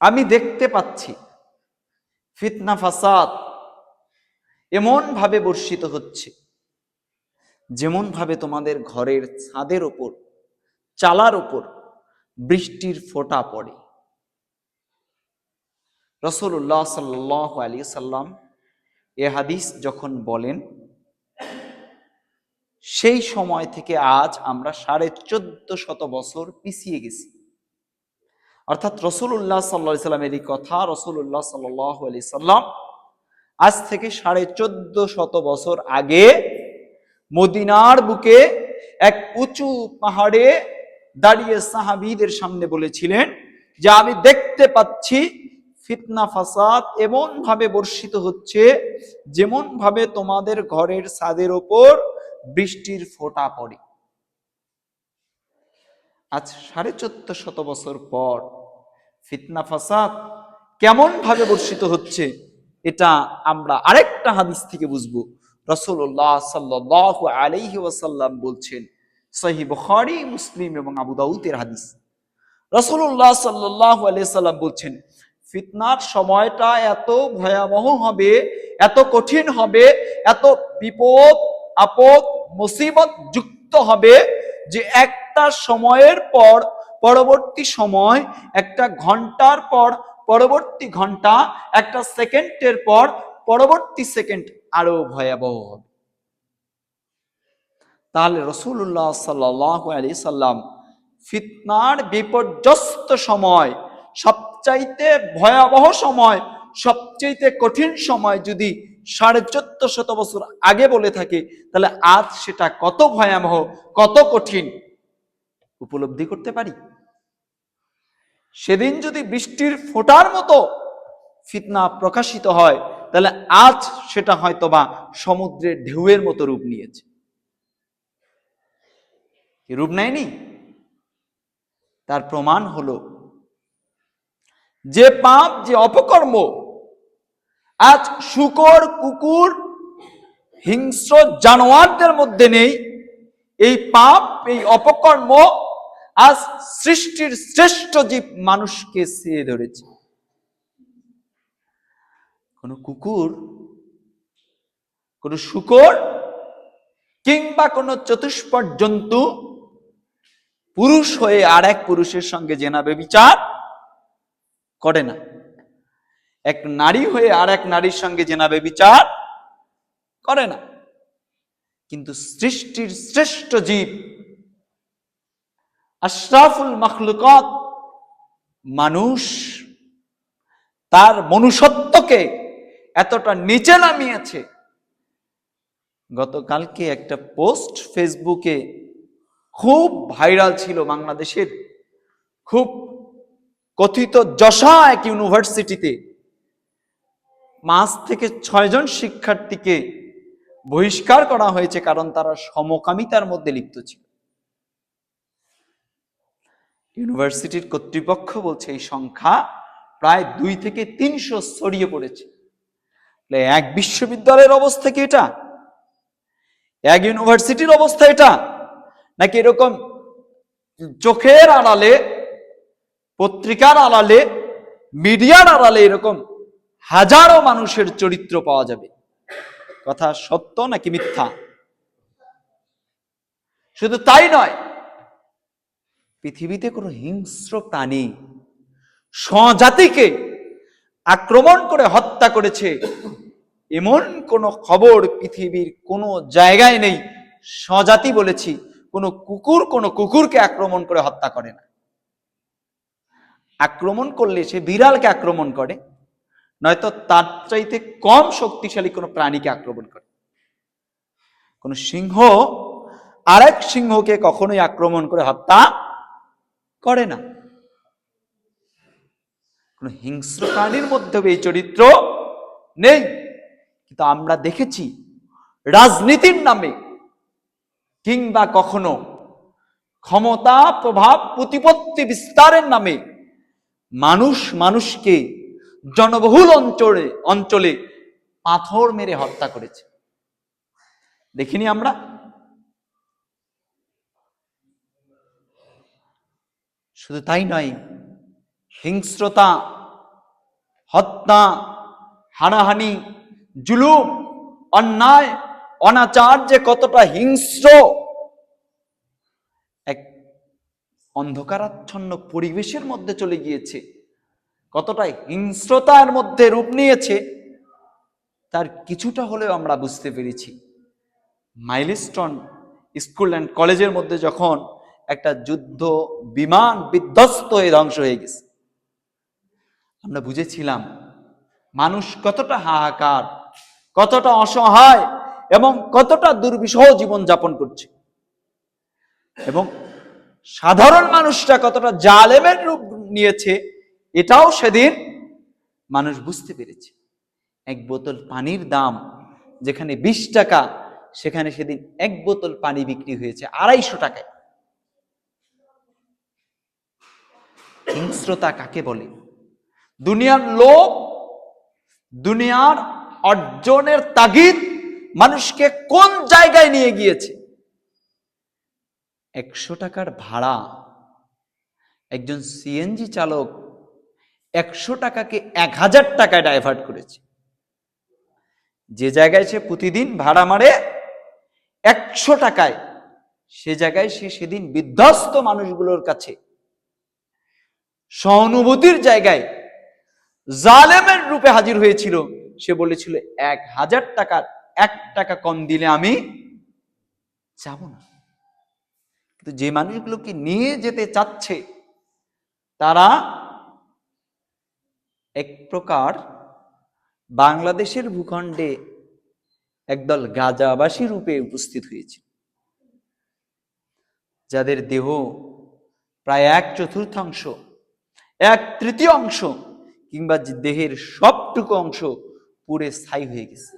আমি দেখতে পাচ্ছি। ফিতনা, ফাসাদ এমন ভাবে বর্ষিত হচ্ছে যেমন ভাবে তোমাদের ঘরের ছাদের ওপর, চালার ওপর বৃষ্টির ফোঁটা পড়ে। রসুল্লাহ সাল্লাহ আলী সাল্লাম এ হাদিস যখন বলেন, সেই সময় থেকে আজ আমরা সাড়ে চোদ্দ শত বছর পিছিয়ে গেছি। অর্থাৎ রসুল্লাহ সাল্লা সাল্লামের এই কথা রসুল্লাহ সাল্লাহ আলি সাল্লাম আজ থেকে সাড়ে চোদ্দ শত বছর আগে মদিনার বুকে এক উঁচু পাহাড়ে দাঁড়িয়ে সাহাবিদের সামনে বলেছিলেন যে, আমি দেখতে পাচ্ছি ফিতনা ফাসাদ এমন ভাবে বর্ষিত হচ্ছে যেমন ভাবে তোমাদের ঘরের ছাদের ওপর বৃষ্টির ফোঁটা পড়ে। আজ সাড়ে চোদ্দ শত বছর পর ফিতনা ফাসাদ কেমন ভাবে বর্ষিত হচ্ছে, এটা আমরা আরেকটা হাদিস থেকে বুঝব। রসুল্লাহ সাল্লাহ আলাইহি ওয়াসাল্লাম বলছেন সহি বুখারী, মুসলিম এবং আবু দাউদের হাদিস। রসুল্লাহ সাল্লাহ আলাইসাল্লাম বলছেন, ফিতনার সময়টা এত ভয়াবহ হবে, এত কঠিন হবে, এত বিপদ, আপদ, মুসিবত যুক্ত হবে যে একটা সময়ের পর পরবর্তী সময়, একটা ঘণ্টার পর পরবর্তী ঘণ্টা, একটা সেকেন্ডের পর পরবর্তী সেকেন্ড আরও ভয়াবহ হবে। তাহলে রসুল্লাহ সাল্লাহ আলি সাল্লাম ফিতনার বিপর্যস্ত সময়, সবচাইতে ভয়াবহ সময়, সবচাইতে কঠিন সময় যদি সাড়ে চোদ্দ শত বছর আগে বলে থাকে, তাহলে আজ সেটা কত ভয়াবহ, কত কঠিন? উপলব্ধি করতে পারি? সেদিন যদি বৃষ্টির ফোটার মতো ফিতনা প্রকাশিত হয়, তাহলে আজ সেটা হয়তোবা সমুদ্রের ঢেউয়ের মতো রূপ নিয়েছে। রূপ নেয়নি? তার প্রমাণ হলো, যে পাপ, যে অপকর্ম, আজ শুকর, কুকুর, হিংস্র জানোয়ারদের মধ্যে নেই। এই পাপ, এই অপকর্ম আজ সৃষ্টির শ্রেষ্ঠ জীব মানুষকে চেয়ে ধরেছে। কোন কুকুর, কোন শুকর কিংবা কোন চতুষ্পদ জন্তু পুরুষ হয়ে আর এক পুরুষের সঙ্গে জেনাবে বিচার করে না। এক নারী হয়ে আর এক নারীর সঙ্গে জেনাবে বিচার করে না। কিন্তু সৃষ্টির শ্রেষ্ঠ জীব আশরাফুল মখলুকত মানুষ তার মনুষ্যত্বকে এতটা নিচে নামিয়েছে। গতকালকে একটা পোস্ট ফেসবুকে খুব ভাইরাল ছিল বাংলাদেশের। খুব কথিত যশা এক ইউনিভার্সিটিতে। পাঁচ থেকে ছয়জন শিক্ষার্থীকে বহিষ্কার করা হয়েছে কারণ তারা সমকামিতার মধ্যে লিপ্ত ছিল। ইউনিভার্সিটির কর্তৃপক্ষ বলছে এই সংখ্যা প্রায় দুই থেকে তিনশো ছড়িয়ে পড়েছে। এক বিশ্ববিদ্যালয়ের অবস্থা কি এটা? এক ইউনিভার্সিটির অবস্থা এটা? নাকি এরকম চোখের আড়ালে, পত্রিকার আড়ালে, মিডিয়ার আড়ালে এরকম হাজারো মানুষের চরিত্র পাওয়া যাবে? কথা সত্য নাকি মিথ্যা? শুধু তাই নয় পৃথিবীতে কোনো হিংস্র প্রাণী স্বজাতিকে আক্রমণ করে হত্যা করেছে। এমন কোন খবর পৃথিবীর কোনো জায়গায় নেই। স্বজাতি বলেছি, কোনো কুকুর কোনো কুকুরকে আক্রমণ করে হত্যা করে না। আক্রমণ করলে সে বিড়ালকে আক্রমণ করে, নয়তো তার চাইতে কম শক্তিশালী কোনো প্রাণীকে আক্রমণ করে। কোন সিংহ, আরেক সিংহকে কখনোই আক্রমণ করে হত্যা করে না। কোন হিংস্র প্রাণীর মধ্যেও এই চরিত্র নেই। কিন্তু আমরা দেখেছি রাজনীতির নামে কিংবা কখনো ক্ষমতা, প্রভাব, প্রতিপত্তি বিস্তারের নামে মানুষ মানুষকে জনবহুল অঞ্চলে অঞ্চলে পাথর মেরে হত্যা করেছে। দেখিনি আমরা? শুধু তাই নয়, হিংস্রতা, হত্যা, হানাহানি, জুলুম, অন্যায়, অনাচার যে কতটা হিংস্র, এক অন্ধকারাচ্ছন্ন পরিবেশের মধ্যে চলে গিয়েছে, কতটা হিংস্রতার মধ্যে রূপ নিয়েছে, তার কিছুটা হলেও আমরা বুঝতে পেরেছি। মাইলস্টোন স্কুল অ্যান্ড কলেজের মধ্যে যখন একটা যুদ্ধ, বিমান বিধ্বস্ত হয়ে ধ্বংস হয়ে গেছে। আমরা বুঝেছিলাম, মানুষ কতটা হাহাকার, কতটা অসহায় এবং কতটা দুর্বিষহ জীবন যাপন করছে। এবং সাধারণ মানুষটা কতটা জালেমের রূপ নিয়েছে, এটাও সেদিন মানুষ বুঝতে পেরেছে। এক বোতল পানির দাম যেখানে বিশ টাকা, সেখানে সেদিন এক বোতল পানি বিক্রি হয়েছে আড়াইশো টাকায়। হিংস্রতা কাকে বলে? দুনিয়ার লোভ, দুনিয়ার অর্জনের তাগিদ মানুষকে কোন জায়গায় নিয়ে গিয়েছে? একশো টাকার ভাড়া। একজন সিএনজি চালক একশো টাকাকে এক হাজার টাকায় ডাইভার্ট করেছে। যে জায়গায় সে প্রতিদিন ভাড়া মারে, একশো টাকায়, সে জায়গায় সে সেদিন বিধ্বস্ত মানুষগুলোর কাছে সহানুভূতির জায়গায় জালেমের রূপে হাজির হয়েছিল। সে বলেছিল, এক হাজার টাকার এক টাকা কম দিলে আমি যাব না। কিন্তু যে মানুষগুলোকে নিয়ে যেতে চাচ্ছে, তারা এক প্রকার বাংলাদেশের ভূখণ্ডে একদল গাজাবাসী রূপে উপস্থিত হয়েছে। যাদের দেহ প্রায় এক চতুর্থাংশ এক তৃতীয় অংশ কিংবা দেহের সবটুকু অংশ পুরে স্থায়ী হয়ে গেছে।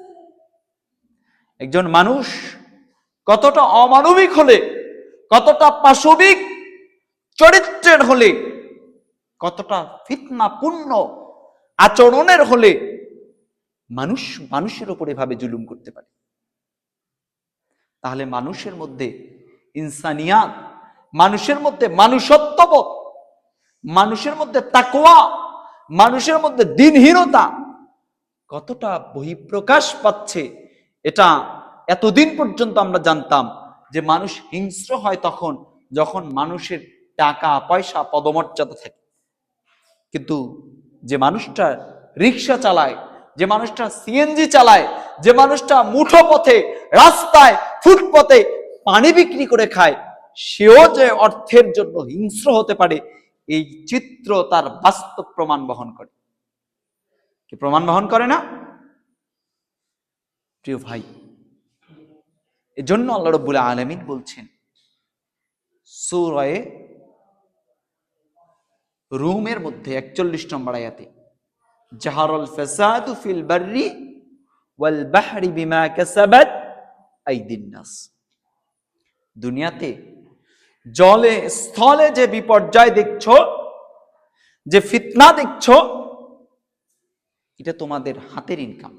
একজন মানুষ কতটা অমানবিক হলে, কতটা পাশবিক চরিত্রের হলে, কতটা ফিতনাপূর্ণ আচরণের হলে মানুষ মানুষের ওপরে ভাবে জুলুম করতে পারে? তাহলে মানুষের মধ্যে ইনসানিয়াত, মানুষের মধ্যে মানুষত্ববোধ মানুষের মধ্যে তাকোয়া মানুষের মধ্যে দিনহীনতা, কতটা বহিঃপ্রকাশ পাচ্ছে এটা এতদিন পর্যন্ত আমরা জানতাম যে মানুষ হিংস্র হয় তখন, যখন মানুষের টাকা, পয়সা, পদমর্যাদা থাকে। কিন্তু যে মানুষটা রিক্সা চালায়, যে মানুষটা সিএনজি চালায়, যে মানুষটা মুঠো পথে রাস্তায় ফুটপথে পানি বিক্রি করে খায়, সেও যে অর্থের জন্য হিংস্র হতে পারে এই চিত্র তার বাস্তব প্রমাণ বহন করে। কি প্রমাণ বহন করে না? প্রিয় ভাই, এজন্য আল্লাহ রব্বুল আলমিন বলছেন, সুরয়ে রুমের মধ্যে একচল্লিশ নম্বর আয়াতে, জাহারুল ফাসাদু ফিল বাররি ওয়াল বাহরি বিমা কাসাবাত আইদিন নাস। দুনিয়াতে জলে স্থলে যে বিপর্যয় দেখছ যে ফিতনা দেখছ এটা তোমাদের হাতের ইনকাম